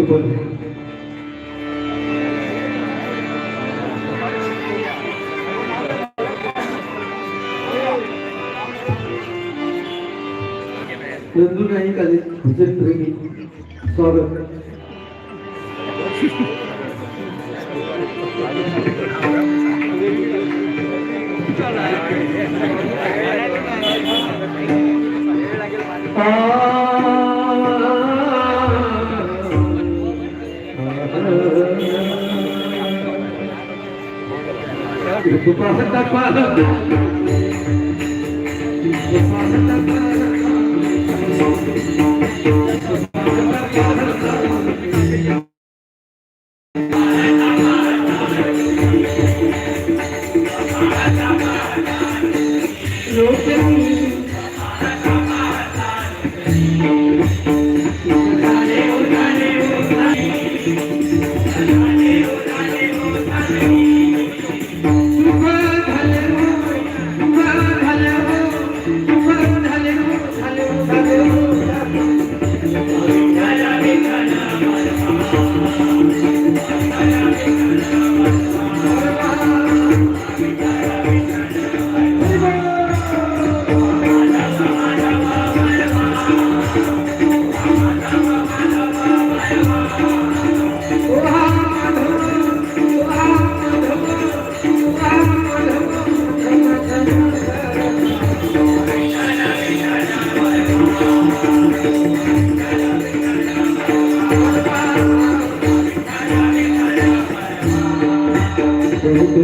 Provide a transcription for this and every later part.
do poder. Eu não ainda ali, você treme, sobe. Ah! Thank you.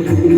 Gracias.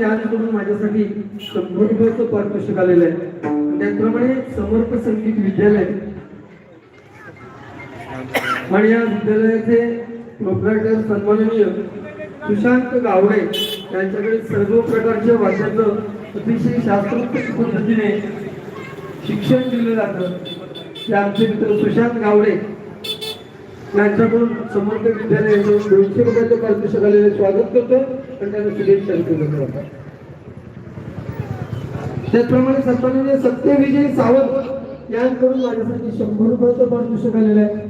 Tamankar यांकडून माझ्यासाठी शंभर पारितोषिक आलेलं आहे. त्याचप्रमाणे समर्थ संगीत विद्यालय. आणि या विद्यालयाचे प्रोप्रायटर सन्माननीय सुशांत गावडे यांच्याकडे सर्व प्रकारच्या वाद्याचं अतिशय शास्त्रोक्त पद्धतीने शिक्षण दिलं जातं. ते आमचे मित्र सुशांत गावडे यांच्याकडून समर्थ विद्यालय दोनशे रुपयाचं पारितोषिक स्वागत करतो. आणि त्यांना शुभेच्छा व्यक्त त्याचप्रमाणे सत्ताने सत्यविजय सावंत यांकडून माझ्यासाठी शंभर रुपयाचं पारितोषिक आलेलं आहे.